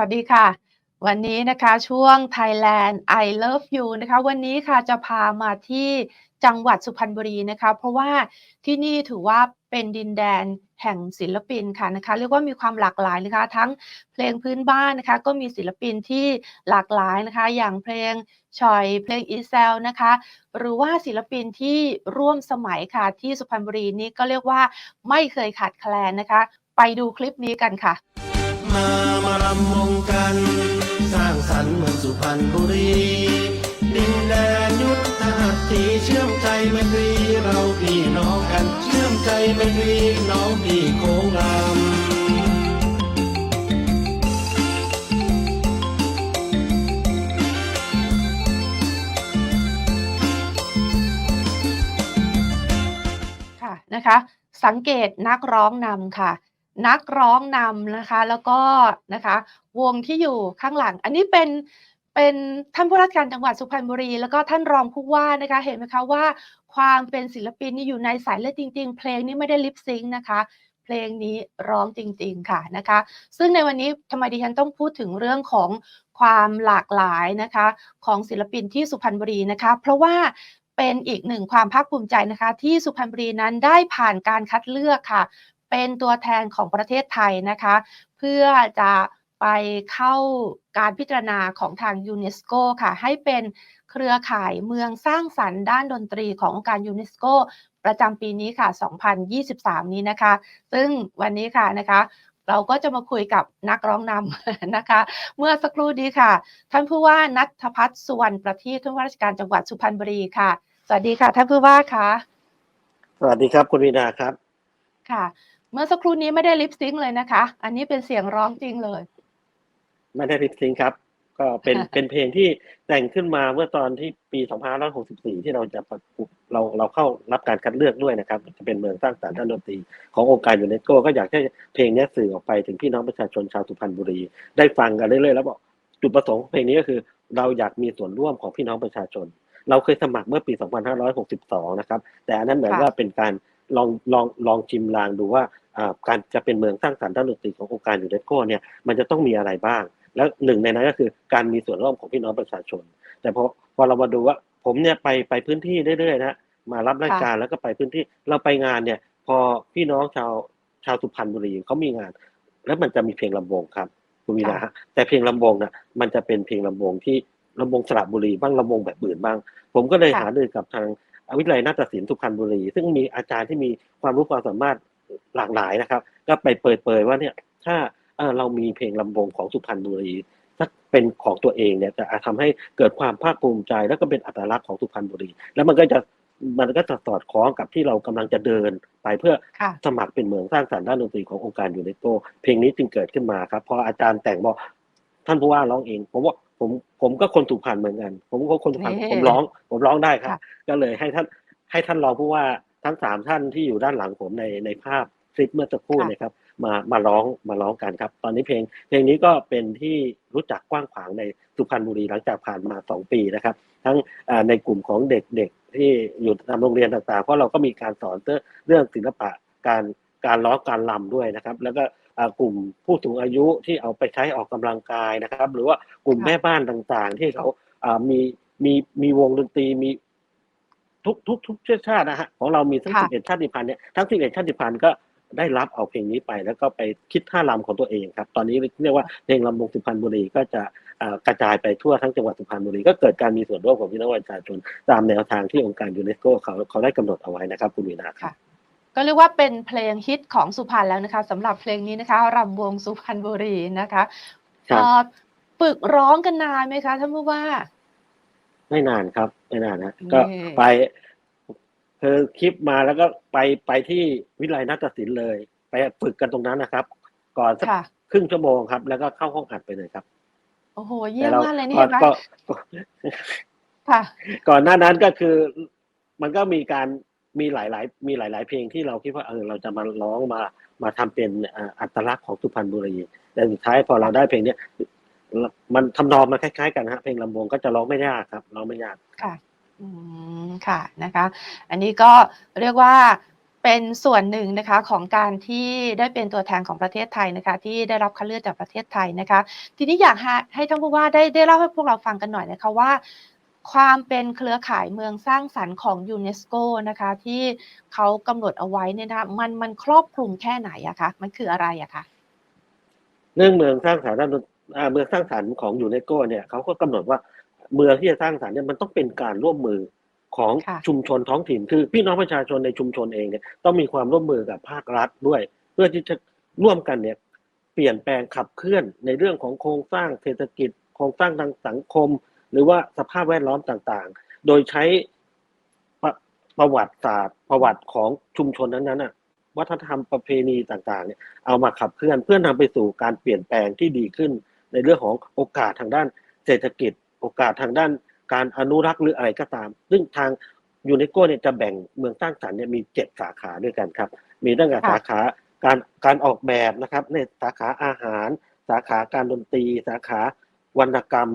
วัสดีค่ะ วันนี้นะคะช่วง Thailand I Love You นะคะ วันนี้ค่ะจะพามาที่จังหวัดสุพรรณบุรีนะคะ เพราะว่าที่นี่ถือว่าเป็นดินแดนแห่งศิลปินค่ะนะคะ เรียกว่ามีความหลากหลายนะคะ ทั้งเพลงพื้นบ้านนะคะ ก็มีศิลปินที่หลากหลายนะคะ อย่างเพลงชอยเพลงอีเซลนะคะ หรือว่าศิลปินที่ร่วมสมัยค่ะที่สุพรรณบุรีนี้ก็เรียกว่าไม่เคยขาดแคลนนะคะ ไปดูคลิปนี้กันค่ะ รำวงกัน สร้างสรรค์เมืองสุพรรณบุรี ดินแดนยุทธหัตถีเชื่อมใจไมตรีเราพี่น้องกันเชื่อมใจไมตรีน้องพี่โค้งรามค่ะนะคะสังเกตนักร้องนำค่ะ นักร้องนำนะคะ แล้วก็นะคะ วงที่อยู่ข้างหลัง อันนี้เป็นเป็นท่านผู้ราชการจังหวัดสุพรรณบุรี แล้วก็ท่านรองผู้ว่านะคะ เห็นไหมคะว่า ความเป็นศิลปินนี่อยู่ในสายเลือดจริง ๆ เพลงนี้ไม่ได้ลิปซิงค์นะคะ เพลงนี้ร้องจริง ๆ ค่ะนะคะ ซึ่งในวันนี้ทำไมดิฉันต้องพูดถึงเรื่องของความหลากหลายนะคะ ของศิลปินที่สุพรรณบุรีนะคะ เพราะว่าเป็นอีกหนึ่งความภาคภูมิใจนะคะ ที่สุพรรณบุรีนั้นได้ผ่านการคัดเลือกค่ะ เป็นตัวแทนของประเทศไทยนะคะ เพื่อจะไปเข้าการพิจารณาของทางยูเนสโกค่ะ ให้เป็นเครือข่ายเมืองสร้างสรรค์ด้านดนตรีขององค์การยูเนสโกประจำปีนี้ค่ะ 2023 นี้นะคะ ซึ่งวันนี้ค่ะนะคะเราก็จะมาคุยกับนักร้องนำนะคะ เมื่อสักครู่นี้ค่ะ ท่านผู้ว่านัทพัฒน์สุวรรณประทีปท่านผู้ว่าราชการจังหวัดสุพรรณบุรีค่ะ สวัสดีค่ะ ท่านผู้ว่าคะสวัสดีครับคุณวีนาครับค่ะ เมื่อสักครู่นี้ไม่ได้ลิปซิงค์เลยนะคะ อันนี้เป็นเสียงร้องจริงเลย ไม่ได้ริปซิงค์ครับ ก็เป็นเป็นเพลงที่แต่งขึ้นมาเมื่อตอนที่ปี 2564 ที่เราจะประกวดเราเราเข้ารับการคัดเลือกด้วยนะครับ จะเป็นเมืองสร้างสรรค์ด้านดนตรีขององค์การยูเนสโกก็อยากให้เพลงนี้สื่อออกไปถึงพี่น้องประชาชนชาวสุพรรณบุรี ได้ฟังกันเรื่อยๆแล้วบอกจุดประสงค์ของเพลงนี้ก็คือ เราอยากมีส่วนร่วมของพี่น้องประชาชน เราเคยสมัครเมื่อปี 2562 นะครับ แต่อันนั้นเหมือนค่ะว่าเป็นการ ลองลองลองชิมลางดูว่าอ่าการจะเป็นเมืองสร้างสรรค์ด้านดนตรีขององค์การยูเนสโกเนี่ยมันจะต้องมีอะไรบ้าง แล้วหนึ่งในนั้นก็คือการมีส่วนร่วมของพี่น้องประชาชน แต่พอพอเรามาดูว่าผมเนี่ยไปไปพื้นที่เรื่อยๆนะมารับราชการแล้วก็ไปพื้นที่เราไปงานเนี่ย พอพี่น้องชาวชาวสุพรรณบุรีเขามีงาน แล้วมันจะมีเพลงลำวงครับคุณวีนาฮะแต่เพลงลำวงน่ะมันจะเป็นเพลงลำวงที่ลำวงสระบุรีบ้างลำวงแบบอื่นบ้าง ผมก็เลยค่ะหารือกับทาง วิทยาลัยนาฏศิลป์สุพรรณบุรี ซึ่งมีอาจารย์ที่มีความรู้ความสามารถหลากหลายนะครับ ก็ไปเปิดเผยว่าเนี่ยถ้าเอ่อเรามีเพลงลำวงของสุพรรณบุรีสักเป็นของตัวเองเนี่ยจะอาจทำให้เกิดความภาคภูมิใจ แล้วก็เป็นอัตลักษณ์ของสุพรรณบุรี แล้วมันก็จะมันก็จะสอดคล้องกับที่เรากำลังจะเดินไปเพื่อค่ะสมัครเป็นเมืองสร้างสรรค์ด้านดนตรีขององค์การยูเนสโกเพลงนี้จึงเกิดขึ้นมาครับ พออาจารย์แต่งบอกท่านผู้ว่าร้องเองผมว่า ผมผมก็คนสุพรรณเหมือนกัน ผมก็คนสุพรรณนี่ผมร้อง ผมร้องได้ครับค่ะก็เลยให้ท่านให้ท่านรองผู้ว่าทั้งสามท่านที่อยู่ด้านหลังผมในในภาพคลิปเมื่อสักครู่เนะครับ มามาร้องมาร้องกันครับ ตอนนี้เพลงเพลงนี้ก็เป็นที่รู้จักกว้างขวางในสุพรรณบุรีหลังจากผ่านมาสองปีนะครับ ทั้งอ่าในกลุ่มของเด็กๆที่อยู่ตามโรงเรียนต่างๆ เพราะเราก็มีการสอนเรื่องศิลปะการการร้องการรำด้วยนะครับ แล้วก็อ่า กลุ่มผู้สูงอายุที่เอาไปใช้ออกกำลังกายนะครับ หรือว่ากลุ่มค่ะแม่บ้านต่างๆ ที่เขาอ่ามีมีมีวงดนตรีมีทุกทุกทุกเชื้อชาตินะฮะของเรามีทั้งค่ะสิบเอ็ดชาติพันธุ์เนี่ยทั้งสิบเอ็ดชาติพันธุ์ก็ได้รับเอาเพลงนี้ไป แล้วก็ไปคิดท่ารำของตัวเองครับ ตอนนี้เรียกว่าเพลงลำวงสุพรรณบุรีก็จะอ่ากระจายไปทั่วทั้งจังหวัดสุพรรณบุรีก็เกิดการมีส่วนร่วมของพี่น้องประชาชนตามแนวทางที่องค์การยูเนสโกเขาเขาได้กำหนดเอาไว้นะครับ คุณวีนาครับค่ะ ก็เรียกว่าเป็นเพลงฮิตของสุพรรณแล้วนะคะสำหรับเพลงนี้นะคะรำวงสุพรรณบุรีนะคะครับเอ่อฝึกร้องกันนานไหมคะท่านผู้ว่า ไม่นานครับไม่นานนะนี่ก็ไปเธอคลิปมาแล้วก็ไปไปที่วิทยาลัยนาฏศิลป์เลย ไปฝึกกันตรงนั้นนะครับ ก่อนสักค่ะครึ่งชั่วโมงครับ แล้วก็เข้าห้องอัดไปเลยครับ โอ้โหเยี่ยมแต่รมากเลยนี่ก่อเห็นไหมก็ก็ค่ะ ก่อนหน้านั้นก็คือ มันก็มีการ มีหลายๆ มีหลาย ๆ เพลงที่เราคิดว่าเออเราจะมาร้องมามาทำเป็นอัตลักษณ์ของสุพรรณบุรีแต่สุดท้ายพอเราได้เพลงเนี้ยมันทำนองมันคล้ายๆ กันฮะเพลงลำวงก็จะร้องไม่ยากครับร้องไม่ยากค่ะอืมค่ะนะคะ อันนี้ก็เรียกว่าเป็นส่วนหนึ่งนะคะของการที่ได้เป็นตัวแทนของประเทศไทยนะคะ ที่ได้รับคัดเลือกจากประเทศไทยนะคะ ทีนี้อยากให้ท่านผู้ว่าได้ได้เล่าให้พวกเราฟังกันหน่อยนะคะว่า ความเป็นเครือข่ายเมืองสร้างสรรค์ของยูเนสโกนะคะที่เขากำหนดเอาไว้เนี่ยนะคะมันมันครอบคลุมแค่ไหนอะคะมันคืออะไรอะคะเรื่องเมืองสร้างสรรค์ด้านดนอ่าเมืองสร้างสรรค์ของยูเนสโกเนี่ยเขาก็กำหนดว่าเมืองที่จะสร้างสรรค์เนี่ยมันต้องเป็นการร่วมมือของค่ะชุมชนท้องถิ่น คือพี่น้องประชาชนในชุมชนเองเนี่ยต้องมีความร่วมมือกับภาครัฐด้วย เพื่อที่จะร่วมกันเนี่ยเปลี่ยนแปลงขับเคลื่อนในเรื่องของโครงสร้างเศรษฐกิจ โครงสร้างทางสังคม หรือว่าสภาพแวดล้อมต่างๆ โดยใช้ประประวัติศาสตร์ประวัติของชุมชนนั้นๆน่ะวัฒนธรรมประเพณีต่างๆเนี่ยเอามาขับเคลื่อนเพื่อนำไปสู่การเปลี่ยนแปลงที่ดีขึ้น ในเรื่องของโอกาสทางด้านเศรษฐกิจ โอกาสทางด้านการอนุรักษ์หรืออะไรก็ตาม ซึ่งทางยูเนสโกเนี่ยจะแบ่งเมืองสร้างสรรค์เนี่ยมีเจ็ดสาขาด้วยกันครับ มีตั้งแต่สาขาการการออกแบบนะครับในสาขาอาหาร สาขาการดนตรี สาขาวรรณกรรม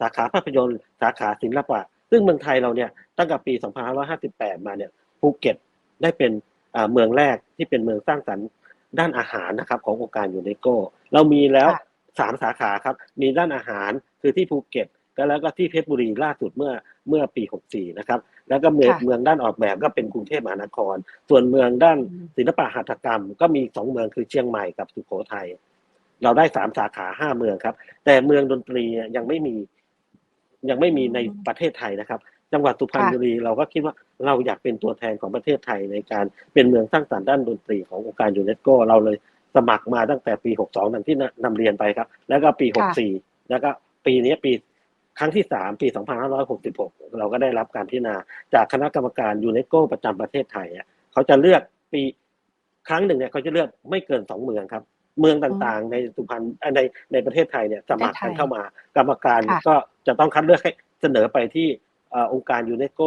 สาขาภาพยนตร์ สาขาศิลปะ ซึ่งเมืองไทยเราเนี่ยตั้งแต่ปี 2558 มาเนี่ยภูเก็ตได้เป็นอ่าเมืองแรกที่เป็นเมืองสร้างสรรค์ด้านอาหารนะครับขององค์การยูเนสโกเรามีแล้วค่ะสามสาขาครับ มีด้านอาหารคือที่ภูเก็ตก็แล้วก็ที่เพชรบุรีล่าสุดเมื่อเมื่อปี 64 นะครับ แล้วก็เมืองค่ะเมืองด้านออกแบบก็เป็นกรุงเทพมหานคร ส่วนเมืองด้านอืมศิลปะหัตถกรรม ก็มีสองเมืองคือเชียงใหม่กับสุโขทัยเราได้สามสาขาห้าเมืองครับ แต่เมืองดนตรีเนี่ยยังไม่มี ยังไม่มีในประเทศไทยนะครับ จังหวัดสุพรรณบุรีเราก็คิดว่าเราอยากเป็นตัวแทนของประเทศไทยในการเป็นเมืองสร้างสรรค์ด้านดนตรีขององค์การยูเนสโกเราเลยสมัครมาตั้งแต่ปี 62ดังที่นำเรียนไปครับ แล้วก็ปีค่ะ64 แล้วก็ปีนี้ปีครั้งที่สามปี 2566 เราก็ได้รับการพิจารณาจากคณะกรรมการยูเนสโกประจำประเทศไทยอะเขาจะเลือกปีครั้งหนึ่งเนี่ยเขาจะเลือกไม่เกินสองเมืองครับ เมืองต่างๆ ในสุพรรณเอ่อในในประเทศไทยเนี่ยสมัครกันเข้ามา กรรมการค่ะก็ จะต้องคัดเลือกให้เสนอไปที่อองค์การยูเนสโก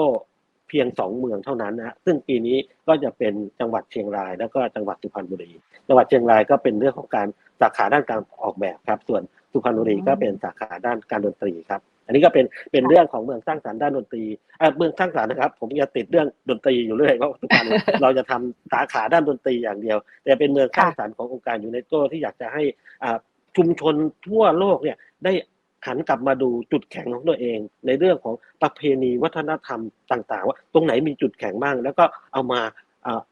เพียงสองเมืองเท่านั้นนะซึ่งปีนี้ก็จะเป็นจังหวัดเชียงราย แล้วก็จังหวัดสุพรรณบุรี จังหวัดเชียงรายก็เป็นเรื่องของการสาขาด้านการออกแบบครับ ส่วนสุพรรณบุรีก็เป็นสาขาด้านการดนตรีครับ อันนี้ก็เป็นเป็นเรื่องของเมืองสร้างสรรค์ด้านดนตรีเมืองสร้างสรรค์นะครับ ผมจะติดเรื่องดนตรีอยู่เรื่อยเพราะสุพรรเราจะทำสาขาด้านดนตรีอย่างเดียว แต่เป็นเมืองสร้างสรรค์ขององค์การยูเนสโกที่อยากจะให้ชุมชนทั่วโลกเนี่ยได้ หันกลับมาดูจุดแข็งของตัวเอง ในเรื่องของประเพณีวัฒนธรรมต่าง ๆ ว่าตรงไหนมีจุดแข็งบ้าง แล้วก็เอามา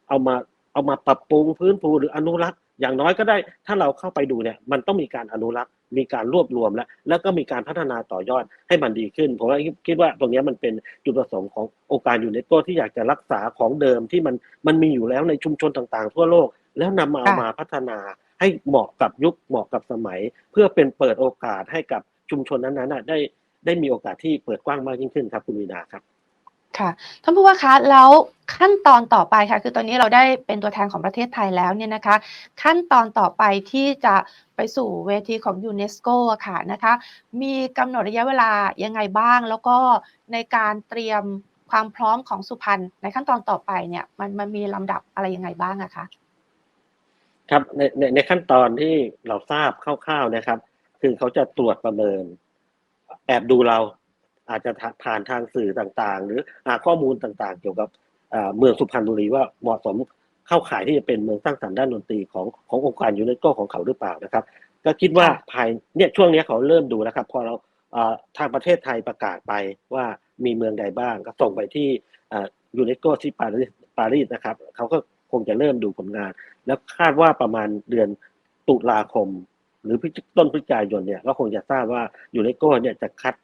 เอามาเอามาปรับปรุงพื้นฟูหรืออนุรักษ์อย่างน้อยก็ได้ถ้าเราเข้าไปดูเนี่ยมันต้องมีการอนุรักษ์มีการรวบรวมแล้ว แล้วก็มีการพัฒนาต่อยอดให้มันดีขึ้น ผมคิดว่าตรงนี้มันเป็นจุดประสงค์ขององค์การยูเนสโกที่อยากจะรักษาของเดิมที่มันมันมีอยู่แล้วในชุมชนต่างๆ ทั่วโลก แล้วนำมาเอามาพัฒนาให้เหมาะกับยุคเหมาะกับสมัย เพื่อเป็นเปิดโอกาสให้กับ ชุมชนนั้นๆน่ะได้ได้มีโอกาสที่เปิดกว้างมากยิ่งขึ้นครับคุณวีนาครับค่ะท่านผู้ว่าคะแล้วขั้นตอนต่อไปค่ะ คือตอนนี้เราได้เป็นตัวแทนของประเทศไทยแล้วเนี่ยนะคะ ขั้นตอนต่อไปที่จะไปสู่เวทีของยูเนสโกอะค่ะนะคะ มีกำหนดระยะเวลายังไงบ้าง แล้วก็ในการเตรียมความพร้อมของสุพรรณในขั้นตอนต่อไปเนี่ยมันมันมีลำดับอะไรยังไงบ้างอะคะครับในในในขั้นตอนที่เราทราบคร่าวๆนะครับ คือเขาจะตรวจประเมิน แอบดูเราอาจจะผ่านทางสื่อต่างๆ หรือหาข้อมูลต่างๆ เกี่ยวกับเมืองสุพรรณบุรีว่าเหมาะสมเข้าข่ายที่จะเป็นเมืองสร้างสรรค์ด้านดนตรีของขององค์การยูเนสโกของเขาหรือเปล่านะครับ ก็คิดว่าภายเนี่ยช่วงนี้เขาเริ่มดูแล้วครับ พอเราทางประเทศไทยประกาศไปว่ามีเมืองใดบ้าง ก็ส่งไปที่ยูเนสโกที่ปารีสปารีสนะครับ เขาก็คงจะเริ่มดูผลงาน แล้วคาดว่าประมาณเดือนตุลาคม หรือพฤศต้นพฤศจิกายนเนี่ยก็คงจะทราบว่ายูเนสโกเนี่ยจะคัด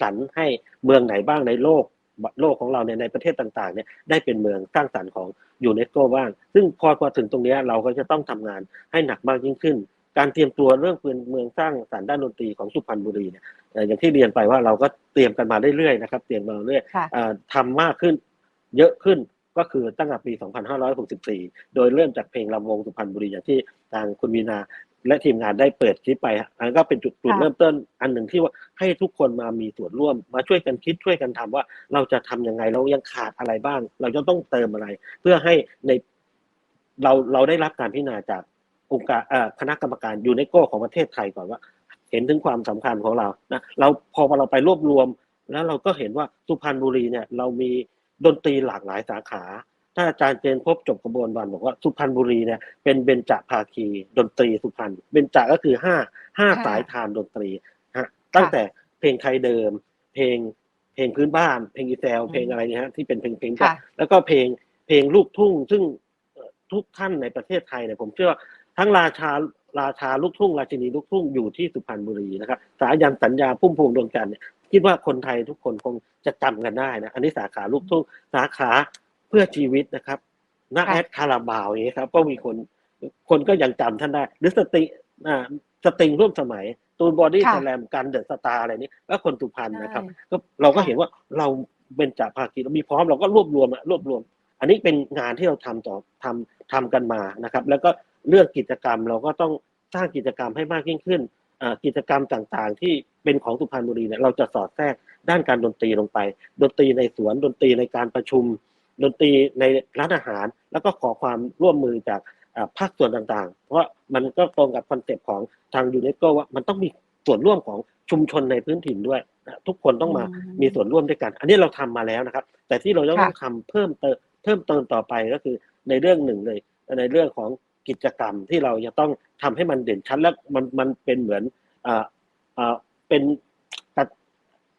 สรรให้เมืองไหนบ้างในโลกโลกของเราเนี่ยในประเทศต่างๆเนี่ยได้เป็นเมืองสร้างสรรค์ของยูเนสโกบ้าง ซึ่งพอพอถึงตรงเนี้ยเราก็จะต้องทำงานให้หนักมากยิ่งขึ้น การเตรียมตัวเรื่องเป็นเมืองสร้างสรรค์ด้านดนตรีของสุพรรณบุรีเนี่ยเอ่ออย่างที่เรียนไปว่าเราก็เตรียมกันมาเรื่อยๆนะครับเตรียมมาเรื่อยค่ะเอ่อทำมากขึ้นเยอะขึ้นก็คือตั้งแต่ปี 2564 โดยเริ่มจากเพลงลำวงสุพรรณบุรีอย่างที่ทางคุณวีนา และทีมงานได้เปิดคลิปไปฮะอันนนก็เป็นจุดจุดค่ะเริ่มต้น อันหนึ่งที่ว่าให้ทุกคนมามีส่วนร่วม มาช่วยกันคิดช่วยกันทำว่า เราจะทำยังไงเรายังขาดอะไรบ้าง เราจะต้องเติมอะไร เพื่อให้ในเราเราได้รับการพิจารณาจากองค์การเอ่อคณะกรรมการยูเนสโกของประเทศไทยก่อนว่า เห็นถึงความสำคัญของเรานะเราพอเราไปรวบรวม แล้วเราก็เห็นว่าสุพรรณบุรีเนี่ย เรามีดนตรีหลากหลายสาขา ท่านอาจารย์เจนพบจบกระบวนการบอกว่าสุพรรณบุรีเนี่ยเป็นเบญจภาคีดนตรีสุพรรณเบญจก็คือห้าห้าค่ะสายทานดนตรีฮะตั้งแต่เพลงไทยเดิม เพลงเพลงพื้นบ้าน เพลงอีแซลอืมเพลงอะไรเนี่ยฮะที่เป็นเพลงเพลงค่ะแล้วก็เพลงเพลงลูกทุ่ง ซึ่งเอ่อทุกท่านในประเทศไทยเนี่ยผมเชื่อว่าทั้งราชาราชาลูกทุ่ง ราชินีลูกทุ่งอยู่ที่สุพรรณบุรีนะครับสายันสัญญาพุ่มพวงดวงจันทร์เนี่ยคิดว่าคนไทยทุกคนคงจะจำกันได้นะอันนี้สาขาลูกทุ่งสาขา เพื่อชีวิตนะครับน้าค่ะแอดคาราบาวอย่างนี้ยครับก็มีคนคนก็ยังจำท่านได้ หรือสติอ่าสตริงร่วมสมัย ตูนบอดี้ค่ะแสลมกันเดอะสตาร์อะไรนี้แล้วคนสุพรรณนะครับใช่ก็เราก็ค่ะเห็นว่าเราเป็นจ่าภาคีเรามีพร้อมเราก็รวบรวมอะรวบรวม อันนี้เป็นงานที่เราทำต่อทำทำกันมานะครับ แล้วก็เรื่องกิจกรรมเราก็ต้องสร้างกิจกรรมให้มากยิ่งขึ้นอ่ากิจกรรมต่างๆ ที่เป็นของสุพรรณบุรีเนี่ยเราจะสอดแทรกด้านการดนตรีลงไป ดนตรีในสวนดนตรีในการประชุม ดนตรีในร้านอาหาร แล้วก็ขอความร่วมมือจากอ่าภาคส่วนต่างๆ เพราะมันก็ตรงกับคอนเซปต์ของทางยูเนสโกว่ามันต้องมีส่วนร่วมของชุมชนในพื้นถิ่นด้วยนะทุกคนต้องมาอืมมีส่วนร่วมด้วยกัน อันนี้เราทำมาแล้วนะครับ แต่ที่เราจะต้องค่ะทำเพิ่มเติมเพิ่มเติมต่อไปก็คือในเรื่องหนึ่งเลย ในเรื่องของกิจกรรมที่เราจะต้องทำให้มันเด่นชัดและมันมันเป็นเหมือนอ่าอ่าเป็นแต่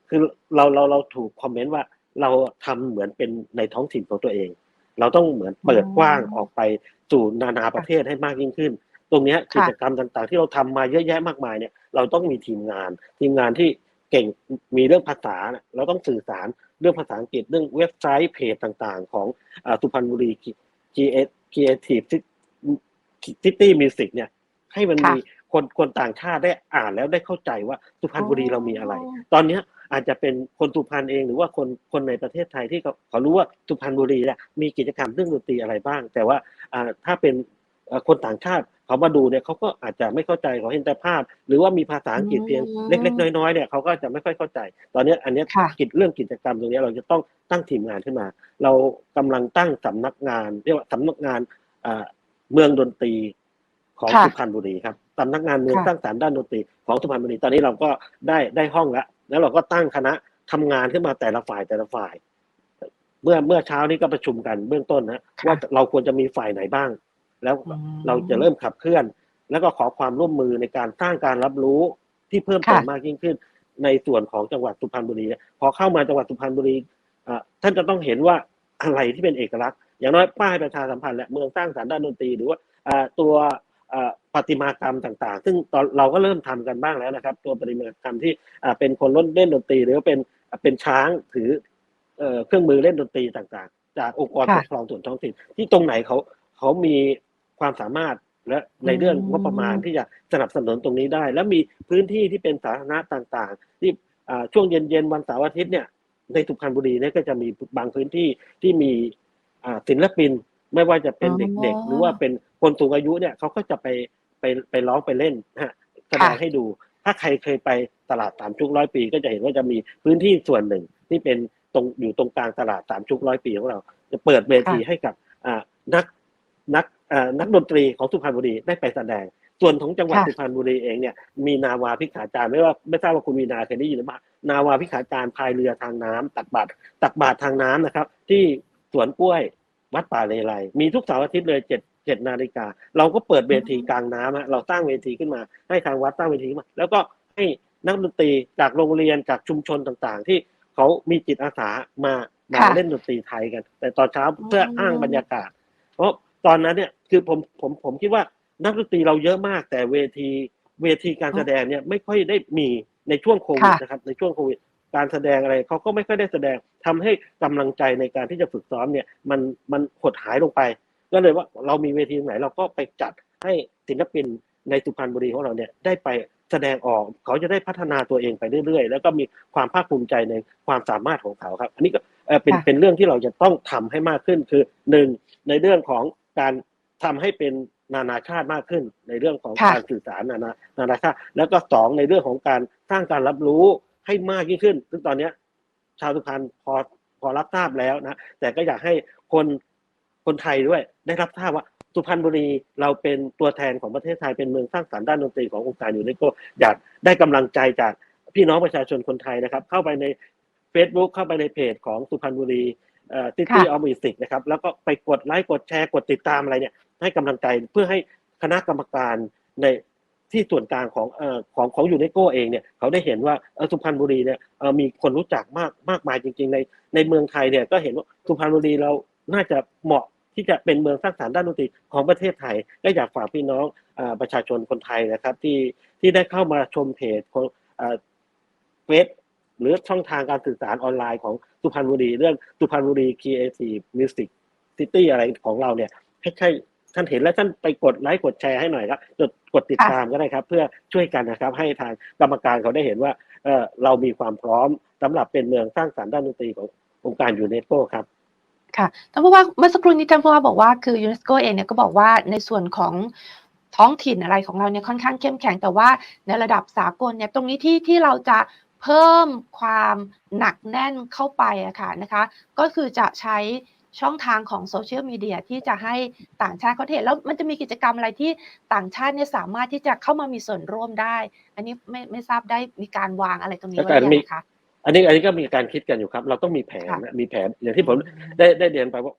คือเราเราเราถูกคอมเมนต์ว่า เราทำเหมือนเป็นในท้องถิ่นของตัวเอง เราต้องเหมือนเปิดกว้างออกไปสู่นานาประเทศให้มากยิ่งขึ้น ตรงเนี้ยค่ะกิจกรรมต่างๆ ที่เราทำมาเยอะแยะมากมายเนี่ย เราต้องมีทีมงาน ทีมงานที่เก่งมีเรื่องภาษาเนี่ยเราต้องสื่อสารเรื่องภาษาอังกฤษเรื่องเว็บไซต์เพจต่างๆ ของอ่าสุพรรณบุรี Creative City Music เนี่ย ให้มันค่ะมีคนคนต่างชาติได้อ่านแล้วได้เข้าใจว่าสุพรรณบุรีเรามีอะไรอ๋อตอนเนี้ย อาจจะเป็นคนสุพรรณเองหรือว่าคนคนในประเทศไทยที่เขาเขารู้ว่าสุพรรณบุรีเนี่ยมีกิจกรรมเรื่องดนตรีอะไรบ้าง แต่ว่าอ่าถ้าเป็นเอ่อคนต่างชาติเขามาดูเนี่ยเขาก็อาจจะไม่เข้าใจเขาเห็นแต่ภาพ หรือว่ามีภาษาอังกฤษเพียงอืมเล็ก ๆ น้อยๆเนี่ยเขาก็จะไม่ค่อยเข้าใจ ตอนเนี้ยอันเนี้ยค่ะกิจเรื่องกิจกรรมตรงเนี้ยเราจะต้องตั้งทีมงานขึ้นมา เรากำลังตั้งสำนักงานเรียกว่าสำนักงานอ่าเมืองดนตรีของค่ะสุพรรณบุรีครับสำนักงานเมืองค่ะสร้างสรรค์ด้านดนตรีของสุพรรณบุรีตอนนี้เราก็ได้ได้ห้องแล้ว แล้วเราก็ตั้งคณะทำงานขึ้นมาแต่ละฝ่ายแต่ละฝ่าย เมื่อเมื่อเช้านี้ก็ประชุมกันเบื้องต้นนะค่ะว่าเราควรจะมีฝ่ายไหนบ้าง แล้วอืมเราจะเริ่มขับเคลื่อน แล้วก็ขอความร่วมมือในการสร้างการรับรู้ที่เพิ่มเติมค่ะมากยิ่งขึ้น ในส่วนของจังหวัดสุพรรณบุรีเนี่ยพอเข้ามาจังหวัดสุพรรณบุรีอ่าท่านจะต้องเห็นว่าอะไรที่เป็นเอกลักษณ์ อย่างน้อยป้ายประชาสัมพันธ์และเมืองสร้างสรรค์ด้านดนตรีหรือว่าอ่าตัวอ่า ประติมากรรมต่างๆ ซึ่งตอนเราก็เริ่มทำกันบ้างแล้วนะครับ ตัวประติมากรรมที่อ่าเป็นคนเล่นดนตรี หรือว่าเป็นอ่าเป็นช้างถือเอ่อเครื่องมือเล่นดนตรีต่างๆ จากองค์กรค่ะปกครองส่วนท้องถิ่นที่ตรงไหนเขาเขามีความสามารถและในเรื่องอืมงบประมาณที่จะสนับสนุนตรงนี้ได้ แล้วมีพื้นที่ที่เป็นสาธารณะต่างๆ ที่อ่าช่วงเย็นๆวันเสาร์อาทิตย์เนี่ยในสุพรรณบุรีเนี่ยก็จะมีบางพื้นที่ที่มีอ่าศิลปินไม่ว่าจะเป็นอ๋อเด็กๆ หรือว่าเป็น คนสูงอายุเนี่ยเขาก็จะไปไปไปร้องไปเล่นนะฮะแสดงให้ดู ถ้าใครเคยไปตลาดสามชุกร้อยปี ก็จะเห็นว่าจะมีพื้นที่ส่วนหนึ่งที่เป็นตรงอยู่ตรงกลางตลาดสามชุกร้อยปีของเรา จะเปิดเวทีค่ะให้กับอ่านักนักอ่านักดนตรีของสุพรรณบุรีได้ไปแสดง ส่วนของจังหวัดค่ะสุพรรณบุรีเองเนี่ยมีนาวาพิขาจารย์ไม่ว่าไม่ทราบว่าคุณมีนาเคยได้ยินหรือเปล่านาวาพิขาจารย์พายเรือทางน้ำตักบาตรตักบาตรทางน้ำนะครับ ที่สวนกล้วยวัดป่าเลไลมีทุกเสาร์อาทิตย์เลยเจ็ด เจ็ดนาฬิกาเราก็เปิดเวทีกลางน้ำฮะเราตั้งเวทีขึ้นมา ให้ทางวัดตั้งเวทีขึ้นมา แล้วก็ให้นักดนตรีจากโรงเรียนจากชุมชนต่างๆ ที่เขามีจิตอาสามามาค่ะเล่นดนตรีไทยกัน แต่ตอนเช้าเพื่ออ้างบรรยากาศ เพราะตอนนั้นเนี่ยคือผมผมผมคิดว่านักดนตรีเราเยอะมาก แต่เวทีเวทีการแสดงเนี่ยไม่ค่อยได้มีในช่วงโควิดค่ะนะครับในช่วงโควิดการแสดงอะไรเขาก็ไม่ค่อยได้แสดงทำให้กำลังใจในการที่จะฝึกซ้อมเนี่ยมันมันหดหายลงไป ก็เลยว่าเรามีเวทีไหนเราก็ไปจัดให้ศิลปินในสุพรรณบุรีของเราเนี่ยได้ไปแสดงออกเขาจะได้พัฒนาตัวเองไปเรื่อยๆ แล้วก็มีความภาคภูมิใจในความสามารถของเขาครับ อันนี้ก็เอ่อเป็นค่ะเป็นเรื่องที่เราจะต้องทำให้มากขึ้นคือหนึ่งในเรื่องของการทำให้เป็นนานาชาติมากขึ้น ในเรื่องของค่ะการสื่อสารนานานานาชาติ แล้วก็สองในเรื่องของการสร้างการรับรู้ให้มากยิ่งขึ้น ซึ่งตอนเนี้ยชาวสุพรรณพอพอรับทราบแล้วนะแต่ก็อยากให้คน คนไทยด้วยได้รับทราบว่าสุพรรณบุรีเราเป็นตัวแทนของประเทศไทยเป็นเมืองสร้างสรรค์ด้านดนตรีขององค์การยูเนสโกอยากได้กำลังใจจากพี่น้องประชาชนคนไทยนะครับ เข้าไปใน Facebook เข้าไปในเพจของสุพรรณบุรีซิตี้ออฟมิวสิกนะครับแล้วก็ไปกดไลค์กดแชร์กดติดตามอะไรเนี่ยให้กำลังใจเพื่อให้คณะกรรมการในที่ส่วนกลางของอของของยูเนโกเองเนี่ยเขาได้เห็นว่าสุพรรณบุรีเนี่ยมีคนรู้จักมากมากมายจริง ๆ ในในเมืองไทยเนี่ยก็เห็นว่าสุพรรณบุรีเราน่าจะเหมาะ ที่จะเป็นเมืองสร้างสรรค์ด้านดนตรีของประเทศไทยก็อยากฝากพี่น้องอประชาชนคนไทยนะครับ ที่ที่ได้เข้ามาชมเพจของเอ่อเฟซหรือช่องทางการสื่อสารออนไลน์ของสุพรรณบุรีเรื่องสุพรรณบุรี Creative Music City อะไรของเราเนี่ยให้ใช่ท่านเห็นแล้วท่านไปกดไลค์กดแชร์ให้หน่อยครับกดกดติดตามก็ได้ครับ เพื่อช่วยกันนะครับ ให้ทางกรรมการเขาได้เห็นว่าเออเรามีความพร้อมสำหรับเป็นเมืองสร้างสรรค์ด้านดนตรีขององค์การยูเนสโกครับ ค่ะท่านผู้ว่าเมื่อสักครู่นี้ท่านผู้ว่าบอกว่าคือยูเนสโกเองเนี่ยก็บอกว่าในส่วนของท้องถิ่นอะไรของเราเนี่ยค่อนข้างเข้มแข็งแต่ว่าในระดับสากลเนี่ยตรงนี้ที่ที่เราจะเพิ่มความหนักแน่นเข้าไปอะค่ะนะคะก็คือจะใช้ช่องทางของโซเชียลมีเดียที่จะให้ต่างชาติเขาเห็นแล้วมันจะมีกิจกรรมอะไรที่ต่างชาติเนี่ยสามารถที่จะเข้ามามีส่วนร่วมได้ อันนี้ไม่ไม่ทราบได้มีการวางอะไรตรงนี้แล้วไว้การหรือมียังคะ อันนี้อันนี้ก็มีการคิดกันอยู่ครับ เราต้องมีแผนค่ะนะมีแผนอย่างที่ผมได้ได้เรียนไปว่า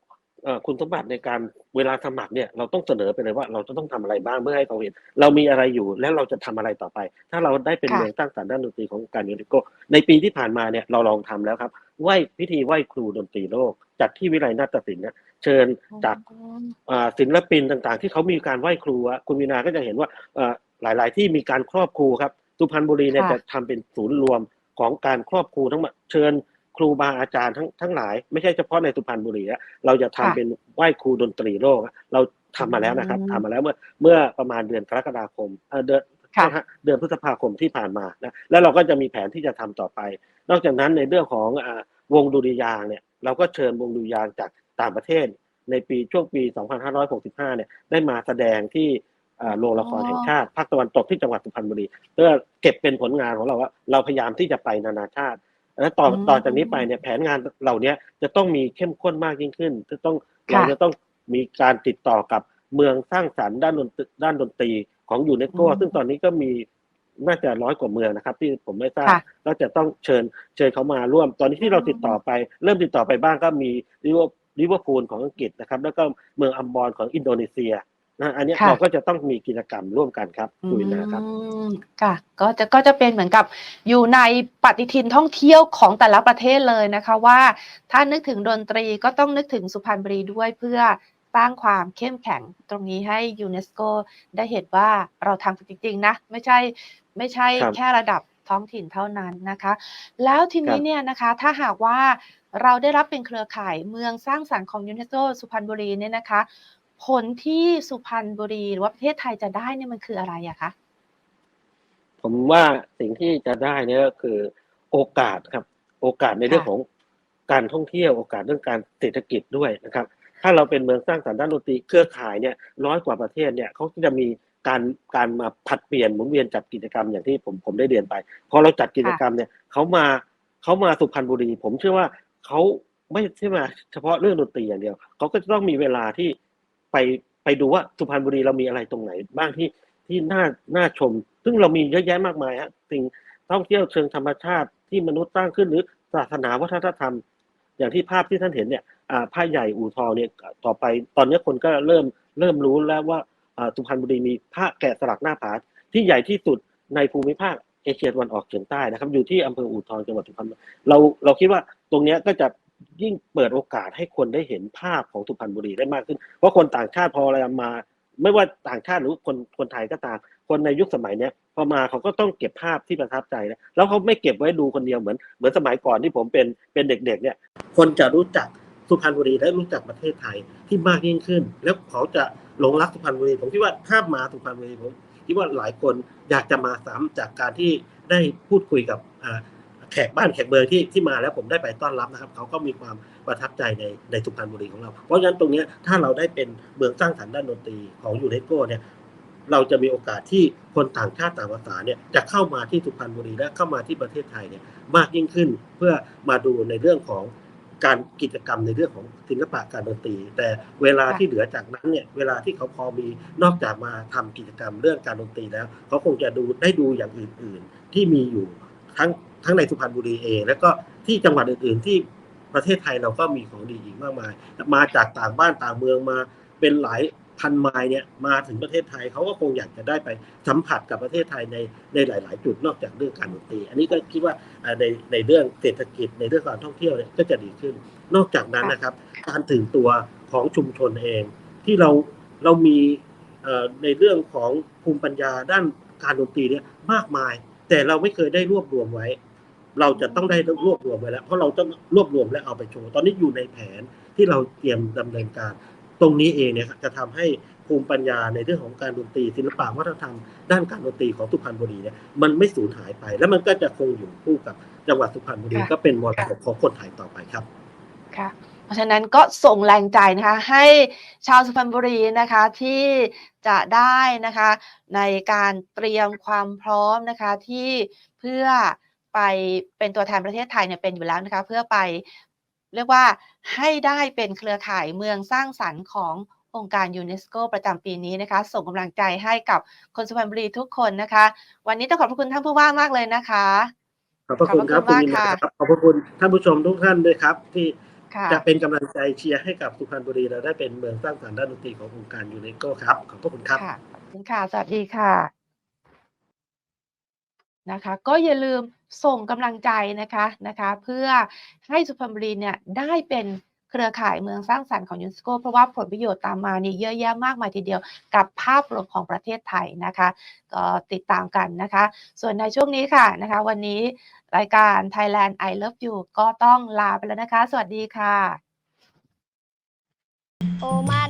เอ่อคุณสมบัติในการเวลาสมัครเนี่ยเราต้องเสนอไปเลยว่าเราจะต้องทำอะไรบ้างเพื่อให้เขาเห็นเรามีอะไรอยู่แล้วเราจะทำอะไรต่อไป ถ้าเราได้เป็นค่ะ เมืองสร้างสรรค์ด้านดนตรีของการยูเนสโกในปีที่ผ่านมาเนี่ยเราลองทำแล้วครับไหว้พิธีไหว้ครูดนตรีโลก จัดที่วิไลนาฏศิลป์นะเชิญจากอ๋ออ่าศิลปินต่างๆ ที่เขามีการไหว้ครูอะคุณวินาก็จะเห็นว่าเอ่อหลายๆ ที่มีการครอบครูครับสุพรรณบุรีเนี่ยค่ะ จะทำเป็นศูนย์รวม ของการครอบครูทั้งหมดเชิญครูบาอาจารย์ทั้งทั้งหลาย ไม่ใช่เฉพาะในสุพรรณบุรีอะเราจะทำค่ะเป็นไหว้ครูดนตรีโลกอะเราทำมาแล้วนะครับอืมทำมาแล้วเมื่อเมื่อประมาณเดือนกรกฎาคมเอ่อเดือนค่ะนะฮะเดือนพฤษภาคมที่ผ่านมานะแล้วเราก็จะมีแผนที่จะทำต่อไป นอกจากนั้นในเรื่องของอ่าวงดุริยางค์เนี่ยเราก็เชิญวงดุริยางค์จากต่างประเทศ ในปีช่วงปี 2565 เนี่ยได้มาแสดงที่อ่า โรงละครแห่งชาติภาคตะวันตกที่จังหวัดสุพรรณบุรีเพื่อเก็บเป็นผลงานของเราว่าเราพยายามที่จะไปนานาชาติและต่ออืมต่อจากนี้ไปเนี่ยแผนงานเหล่านี้จะต้องมีเข้มข้นมากยิ่งขึ้นจะต้องค่ะเราจะต้องมีการติดต่อกับเมืองสร้างสรรค์ด้านดนตรีด้านดนตรีของยูเนสโกอืมซึ่งตอนนี้ก็มีน่าจะร้อยกว่าเมืองนะครับ ที่ผมไม่ทราบค่ะก็จะต้องเชิญเชิญเขามาร่วม ตอนนี้ที่เราติดต่อไป เริ่มติดต่อไปบ้างก็มีลิเวอร์ลิเวอร์พูลของอังกฤษนะครับ แล้วก็เมืองอัมบอนของอินโดนีเซีย นะอันเนี้ยค่ะเราก็จะต้องมีกิจกรรมร่วมกันครับคุยนะครับอืมค่ะก็จะก็จะเป็นเหมือนกับอยู่ในปฏิทินท่องเที่ยวของแต่ละประเทศเลยนะคะว่า ถ้านึกถึงดนตรีก็ต้องนึกถึงสุพรรณบุรีด้วยเพื่อสร้างความเข้มแข็งตรงนี้ให้ยูเนสโกได้เห็นว่าเราทำจริงๆนะ ไม่ใช่ไม่ใช่ครับแค่ระดับท้องถิ่นเท่านั้นนะคะ แล้วทีคนี้รับเนี่ยนะคะถ้าหากว่าเราได้รับเป็นเครือข่ายเมืองสร้างสรรค์ของยูเนสโกสุพรรณบุรีเนี่ยนะคะ ผลที่สุพรรณบุรีหรือว่าประเทศไทยจะได้เนี่ยมันคืออะไรอะคะผมว่าสิ่งที่จะได้เนี่ยก็คือโอกาสครับ โอกาสในเรื่องค่ะของการท่องเที่ยวโอกาสเรื่องการเศรษฐกิจด้วยนะครับ ถ้าเราเป็นเมืองสร้างสรรค์ด้านดนตรีเครือข่ายเนี่ยร้อยกว่าประเทศเนี่ยเขาจะมีการการมาผัดเปลี่ยนหมุนเวียนจัดกิจกรรมอย่างที่ผมผมได้เรียนไปพอเราจัดกิจกรรมเนี่ยเขามาเขามาสุพรรณบุรี ผมเชื่อว่าเขาไม่ใช่มาเฉพาะเรื่องดนตรีอย่างเดียวเขาก็จะต้องมีเวลาที่ ไปไปดูว่าสุพรรณบุรีเรามีอะไรตรงไหน บ้างที่ที่น่าน่าชม ซึ่งเรามีเยอะแยะมากมายฮะสิ่งท่องเที่ยวเชิงธรรมชาติที่มนุษย์สร้างขึ้นหรือศาสนาวัฒนธรรม อย่างที่ภาพที่ท่านเห็นเนี่ยผ้าใหญ่อู่ทองเนี่ยต่อไปตอนนี้คนก็เริ่มเริ่มรู้แล้วว่าสุพรรณบุรีมีผ้าแกะสลักหน้าผาที่ใหญ่ที่สุดในภูมิภาคเอเชียตะวันออกเฉียงใต้นะครับ อยู่ที่อำเภออู่ทองจังหวัดสุพรรณบุรีเราเราคิดว่าตรงนี้ก็จะ ยิ่งเปิดโอกาสให้คนได้เห็นภาพของสุพรรณบุรีได้มากขึ้น เพราะคนต่างชาติพออะไรมา ไม่ว่าต่างชาติหรือคนคนไทยก็ตาม คนในยุคสมัยเนี้ยพอมาเขาก็ต้องเก็บภาพที่ประทับใจนะแล้วเขาไม่เก็บไว้ดูคนเดียวเหมือนเหมือนสมัยก่อนที่ผมเป็นเป็นเด็ก ๆ เนี่ย คนจะรู้จักสุพรรณบุรีและรู้จักประเทศไทยที่มากยิ่งขึ้น แล้วเขาจะหลงรักสุพรรณบุรีผมคิดว่าถ้ามาสุพรรณบุรีผมคิดว่าหลายคนอยากจะมาซ้ำจากการที่ได้พูดคุยกับอ่า แขกบ้านแขกเมืองที่ที่มาแล้วผมได้ไปต้อนรับนะครับเขาก็มีความประทับใจในในสุพรรณบุรีของเรา เพราะฉะนั้นตรงนี้ถ้าเราได้เป็นเมืองสร้างสรรค์ด้านดนตรีของยูเนสโกเนี่ยเราจะมีโอกาสที่คนต่างชาติต่างภาษาเนี่ยจะเข้ามาที่สุพรรณบุรีและเข้ามาที่ประเทศไทยเนี่ยมากยิ่งขึ้นเพื่อมาดูในเรื่องของการกิจกรรมในเรื่องของศิลปะการดนตรี แต่เวลาที่เหลือจากนั้นเนี่ยเวลาที่เขาพอมีนอกจากมาทำกิจกรรมเรื่องการดนตรีแล้ว เขาคงจะดูได้ดูอย่างอื่น ๆ ที่มีอยู่ทั้ง ทั้งในสุพรรณบุรีเอง แล้วก็ที่จังหวัดอื่น ๆ ที่ประเทศไทยเราก็มีของดีอีกมากมาย มาจากต่างบ้านต่างเมืองมาเป็นหลายพันไมล์เนี่ยมาถึงประเทศไทยเขาก็คงอยากจะได้ไปสัมผัสกับประเทศไทยในในหลาย ๆ จุดนอกจากเรื่องการดนตรี อันนี้ก็คิดว่าในในเรื่องเศรษฐกิจในเรื่องการท่องเที่ยวเนี่ยก็จะดีขึ้น นอกจากนั้นนะครับ การตื่นตัวของชุมชนเอง ที่เราเรามีในเรื่องของภูมิปัญญาด้านการดนตรีเนี่ยมากมาย แต่เราไม่เคยได้รวบรวมไว้ เราจะต้องได้รวบรวมไว้แล้ว เพราะเราต้องรวบรวมและเอาไปโชว์ ตอนนี้อยู่ในแผนที่เราเตรียมดำเนินการ ตรงนี้เองเนี่ยจะทำให้ภูมิปัญญาในเรื่องของการดนตรีศิลปะวัฒนธรรมด้านการดนตรีของสุพรรณบุรีเนี่ยมันไม่สูญหายไป แล้วมันก็จะคงอยู่คู่กับจังหวัดสุพรรณบุรีค่ะก็เป็นมรดกของคนไทยต่อไปครับค่ะเพราะฉะนั้นก็ส่งแรงใจนะคะให้ชาวสุพรรณบุรีนะคะที่จะได้นะคะในการเตรียมความพร้อมนะคะที่เพื่อ ไปเป็นตัวแทนประเทศไทยเนี่ยเป็นอยู่แล้วนะคะเพื่อไปเรียกว่าให้ได้เป็นเครือข่ายเมืองสร้างสรรค์ขององค์การยูเนสโกประจำปีนี้นะคะ ส่งกำลังใจให้กับคนสุพรรณบุรีทุกคนนะคะ วันนี้ต้องขอบพระคุณท่านผู้ว่ามากเลยนะคะ ขอบพระคุณครับขอบพระคุณณวินมากนะค่ะครับขอบพระคุณท่านผู้ชมทุกท่านด้วยครับ ที่ค่ะจะเป็นกำลังใจเชียร์ให้กับสุพรรณบุรีเราได้เป็นเมืองสร้างสรรค์ด้านดนตรีขององค์การยูเนสโกครับ ขอบพระคุณครับค่ะขอบคุณค่ะสวัสดีค่ะนะคะ ก็อย่าลืม ส่งกำลังใจนะคะนะคะ เพื่อให้สุพรรณบุรีเนี่ยได้เป็นเครือข่ายเมืองสร้างสรรค์ของยูเนสโกเพราะว่าผลประโยชน์ตามมานี่เยอะแยะมากมายทีเดียวกับภาพรวมของประเทศไทยนะคะก็ติดตามกันนะคะ ส่วนในช่วงนี้ค่ะนะคะ วันนี้รายการ Thailand I Love You ก็ต้องลาไปแล้วนะคะ สวัสดีค่ะ โอมาเถิดนา